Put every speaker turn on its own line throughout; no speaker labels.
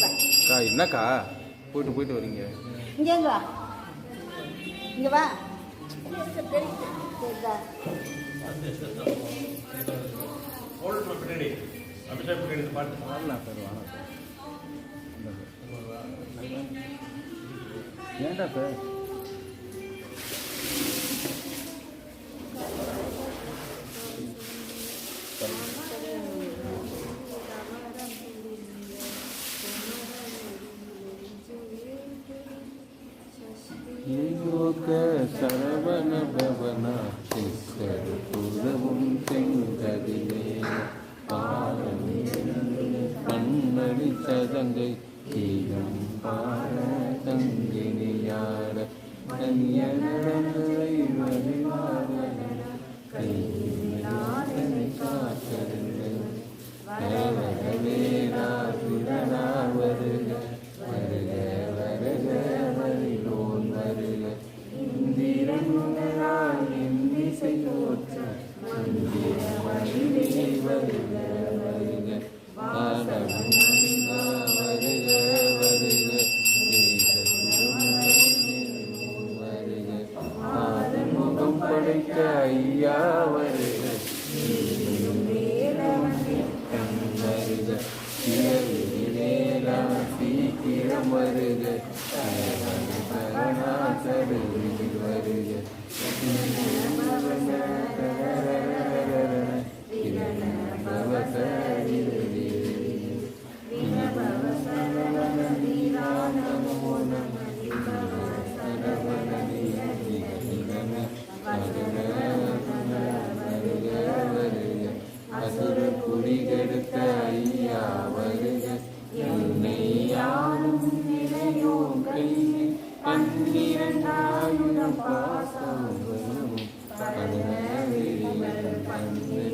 அக்கா என்னக்கா? போயிட்டு போயிட்டு வரீங்க.
இங்கே வா? இங்கே வா.
ஏன்டா சார்? அழைத்த ஐயாவர் வருக வருக Amém.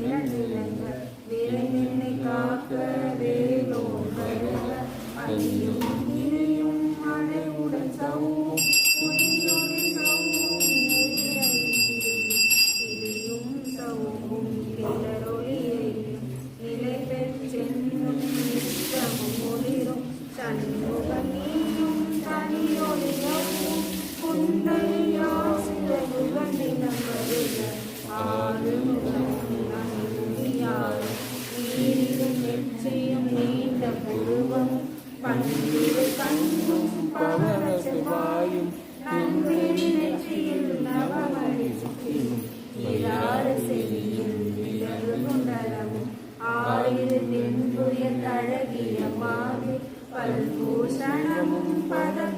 ഭക്തിയിൽ നവമണി ചുറ്റിയും ഇരാറ് ചെയ്യും ഇരകുണ്ടലവും ആയിരത്തിൻ തുയത്തഴകിയ മാതി പൽഭൂഷണവും പദം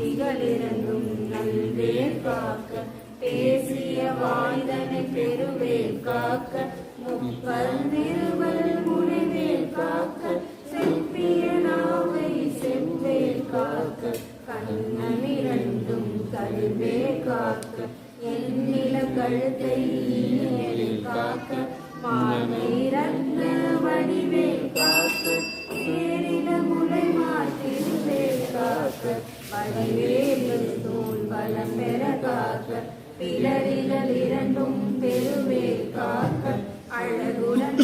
ஆசிகளிருந்தும் நல்வேர் காக்க பேசிய வாய்தனை பெருவேல் காக்க முப்பல் நிறுவல் முனைவேல் காக்க செல்பிய நாவை செவ்வேல் காக்க கண்ணமிரண்டும் கல்வே காக்க எண்ணில கழுத்தை காக்க மாலை வேலுத்தூள் பலம் பெற காக்க. பிளறிகள் இரண்டும் பெருவே காக்க. அழகுடன்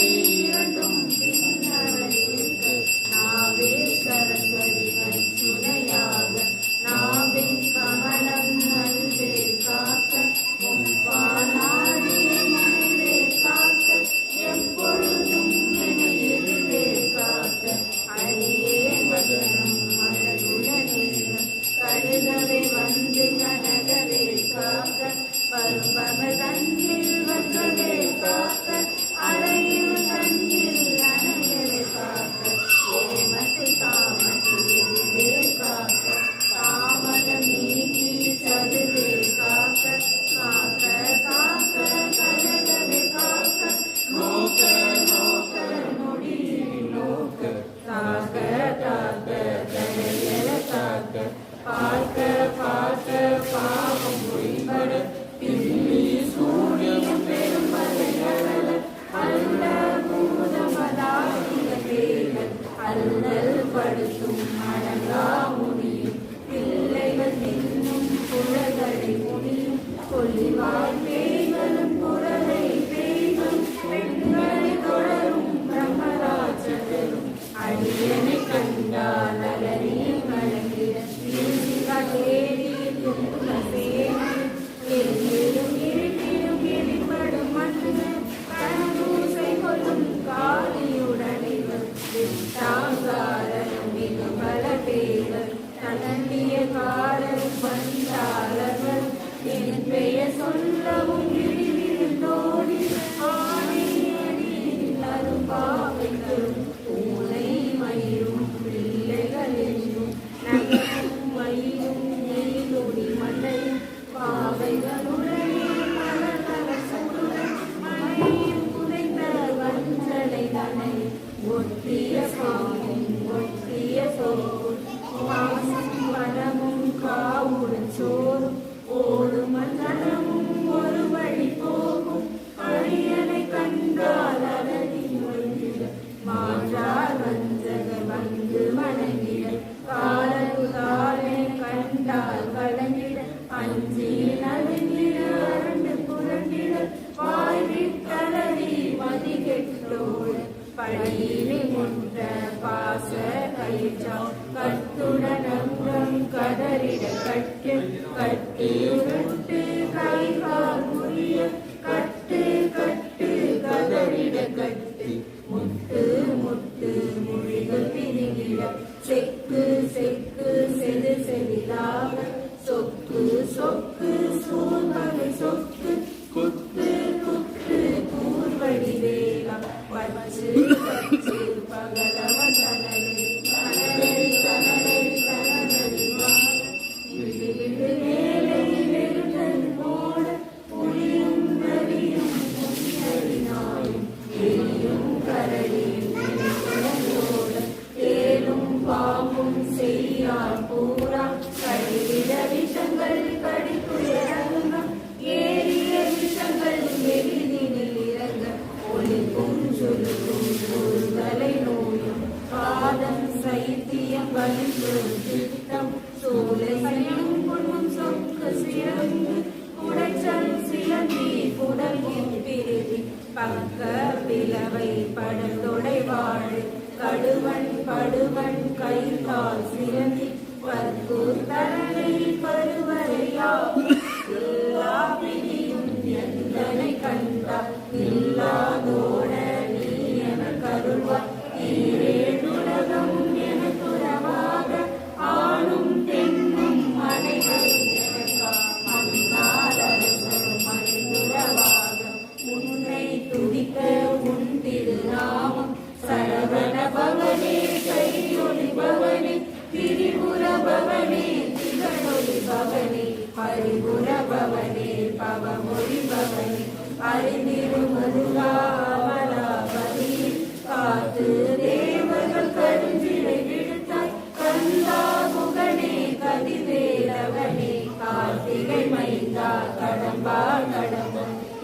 you. would be as calm கழிவு முன்ற பாச கயிற்றா கட்டுடனங்கம் கதறிட கட்டு கட்டியுடன்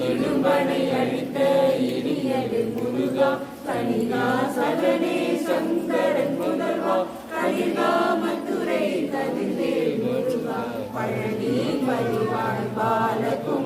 இடும்பனை அழித்த இனியது முருகா தனிகா சகனே சங்கரன் முதல்வா கலிகா மதுரை கதிரே முருகா பழனி மறிவாள் பாலகும்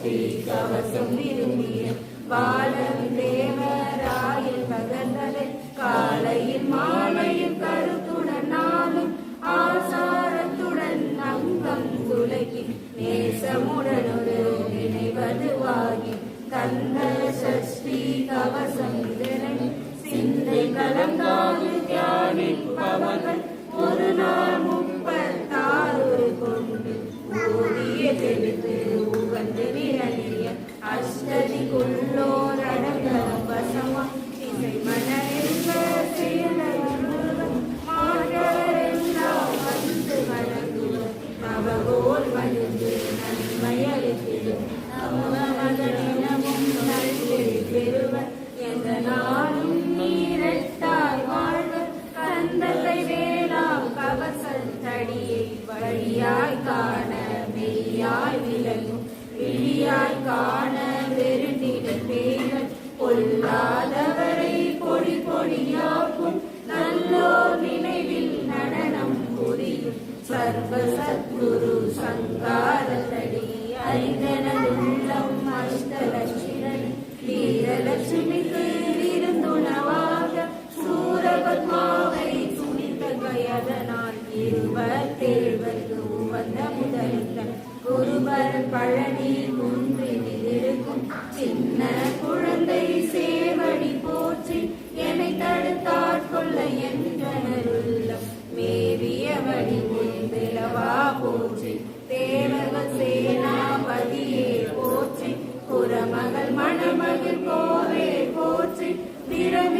ஸ்ரீ கவசம் விரும்பிய பாலம் தேவராய பகந்தலை காலையில் மாலையில் கருத்துடன் நாளும் ஆசாரத்துடன் அங்கம் துலகி நேசமுடனொரு நினைவதுவாகி கந்த சஷ்டி கவசம் சிந்தை கலங்காது தியானின் பவங்கள் ஒரு நாள்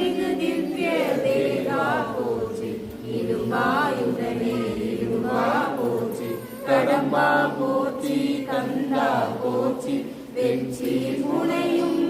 மிகு திவ்ய தேகா போற்றி இருபாயுடனே இருபா போற்றி கடம்பா போற்றி கந்தா போற்றி வெற்றி முனையும்